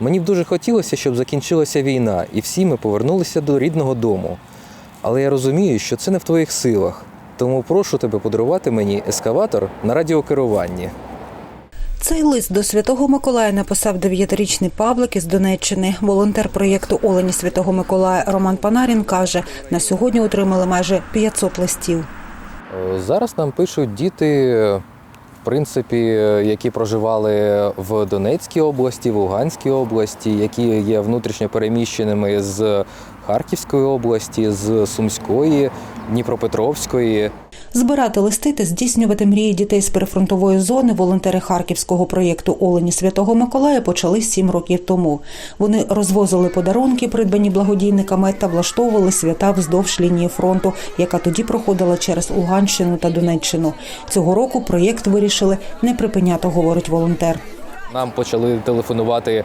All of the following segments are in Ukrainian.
Мені б дуже хотілося, щоб закінчилася війна, і всі ми повернулися до рідного дому. Але я розумію, що це не в твоїх силах. Тому прошу тебе подарувати мені ескаватор на радіокеруванні. Цей лист до Святого Миколая написав дев'ятирічний Павлик із Донеччини. Волонтер проєкту Олені Святого Миколая Роман Панарін каже, на сьогодні отримали майже 500 листів. Е, Зараз нам пишуть діти, принципі, е, які проживали в Донецькій області, в Луганській області, які є внутрішньо переміщеними з Харківської області, з Сумської, Дніпропетровської. Збирати листи та здійснювати мрії дітей з прифронтової зони волонтери харківського проєкту Олені Святого Миколая почали сім років тому. Вони розвозили подарунки, придбані благодійниками, та влаштовували свята вздовж лінії фронту, яка тоді проходила через Луганщину та Донеччину. Цього року проєкт вирішили не припиняти, говорить волонтер. Нам почали телефонувати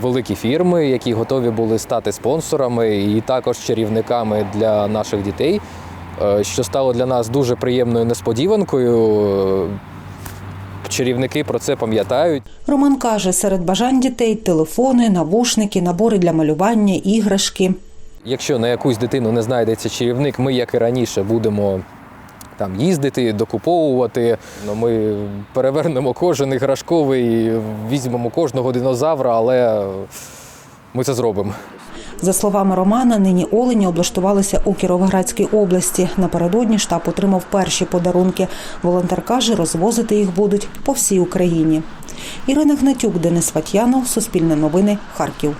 великі фірми, які готові були стати спонсорами і також чарівниками для наших дітей, е, що стало для нас дуже приємною несподіванкою. Е, Чарівники про це пам'ятають. Роман каже, серед бажань дітей телефони, навушники, набори для малювання, іграшки. Якщо на якусь дитину не знайдеться чарівник, ми, як і раніше, будемо там їздити, докуповувати. Ну, Ми перевернемо кожен іграшковий, візьмемо кожного динозавра, але ми це зробимо. За словами Романа, нині олені облаштувалися у Кіровоградській області. Напередодні штаб отримав перші подарунки. Волонтер каже, розвозити їх будуть по всій Україні. Ірина Гнатюк, Денис Ватьянов, Суспільне новини, Харків.